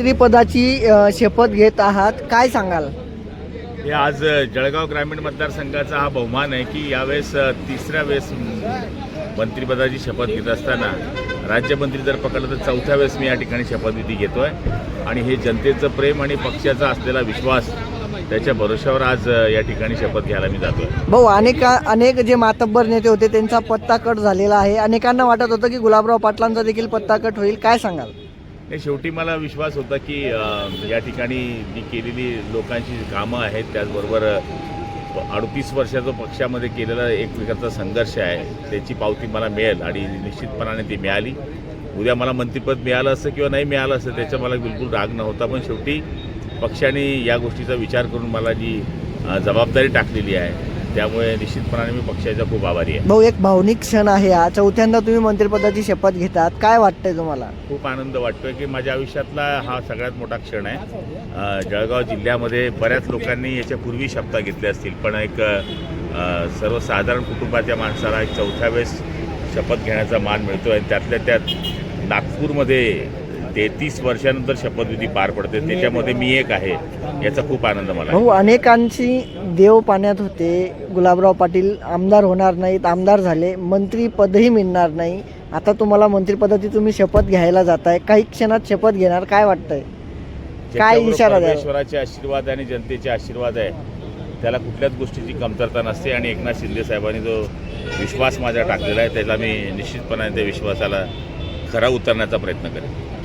मंत्रिपदाची शपथ घेत आहात. काय सांगाल? हे आज जळगाव ग्रामीण मतदारसंघाचा हा बहुमान आहे की यावेळेस तिसऱ्या वेळेस मंत्रिपदाची शपथ घेत असताना राज्यमंत्री जर पकडलं तर चौथ्या वेळेस मी या ठिकाणी शपथविधी घेतोय. आणि हे जनतेचं प्रेम आणि पक्षाचा असलेला विश्वास त्याच्या भरोश्यावर आज या ठिकाणी शपथ घ्यायला मी जातोय. भाऊ अनेक अनेक जे मातब्बर नेते होते त्यांचा पत्ता कट झालेला आहे. अनेकांना वाटत होतं की गुलाबराव पाटलांचा देखील पत्ता कट होईल. काय सांगाल? नाही शेवटी मला विश्वास होता की या ठिकाणी जी केलेली लोकांची कामं आहेत त्याचबरोबर अडतीस वर्षाचा पक्षामध्ये केलेला एक प्रकारचा संघर्ष आहे त्याची पावती मला मिळेल आणि निश्चितपणाने ती मिळाली. उद्या मला मंत्रिपद मिळालं असं किंवा नाही मिळालं असं त्याचा मला बिलकुल राग नव्हता पण शेवटी पक्षाने या गोष्टीचा विचार करून मला जी जबाबदारी टाकलेली आहे त्यामुळे निश्चितपणाने मी पक्षाचा खूप आभारी आहे. भाऊ एक भावनिक क्षण आहे हा. चौथ्यांदा तुम्ही मंत्रिपदाची शपथ घेतात. काय वाटतंय तुम्हाला? खूप आनंद वाटतोय की माझ्या आयुष्यातला हा सगळ्यात मोठा क्षण आहे. अ, जळगाव जिल्ह्यामध्ये बऱ्याच लोकांनी याच्यापूर्वी शपथ घेतल्या असतील पण एक अ, सर्वसाधारण कुटुंबाच्या माणसाला एक चौथ्या वेळेस शपथ घेण्याचा मान मिळतो आणि त्यातल्या त्यात नागपूरमध्ये तेहतीस वर्षानंतर शपथविधी पार पडते. त्याच्यामध्ये मी एक आहे. याचा खूप आनंद मला. भाऊ अनेकांची देव पाण्यात होते. गुलाबराव पाटील आमदार होणार नाहीत आमदार झाले. मंत्रीपदही मिळणार नाही. आता तुम्हाला मंत्रिपदाची तुम्ही शपथ घ्यायला जाताय. काही क्षणात शपथ घेणार काय वाटतंय? काय इशारा? परमेश्वराचे आशीर्वाद आणि जनतेचे आशीर्वाद आहे त्याला कुठल्याच गोष्टीची कमतरता नसते आणि एकनाथ शिंदे साहेबांनी जो विश्वास माझा टाकलेला आहे त्याला मी निश्चितपणाने त्या विश्वासाला खरा उतरण्याचा प्रयत्न करेन.